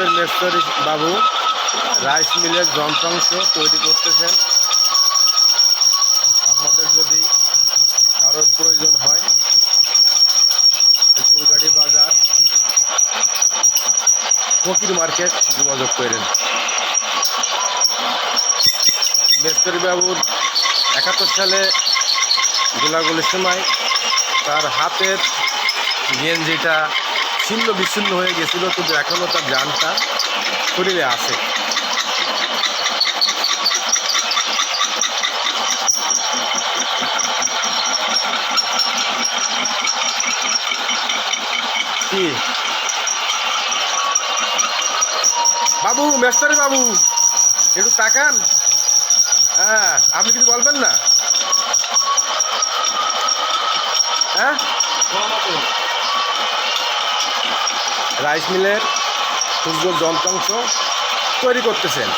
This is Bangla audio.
আমাদের মেস্তরি বাবু, রাইস মিলের যন্ত্রাংশ তৈরি করতেছেন। আপনাদের যদি কারোর প্রয়োজন হয়, ফুলগাড়ি বাজার, ফকির মার্কেট যোগাযোগ করেন। মেস্তরি বাবুর একাত্তর সালে গোলাগুলির সময় তার হাতের গেঞ্জিটা ছিন্ন বিচ্ছিন্ন হয়ে গেছিল, কিন্তু এখনও তার জানটা শরীরে আছে। বাবু মেস্তারি বাবু, একটু তাকান। হ্যাঁ আপনি কিছু বলবেন না? হ্যাঁ? রাইস মিলের সুযোগ যন্ত্রাংশ তৈরি করতেছেন।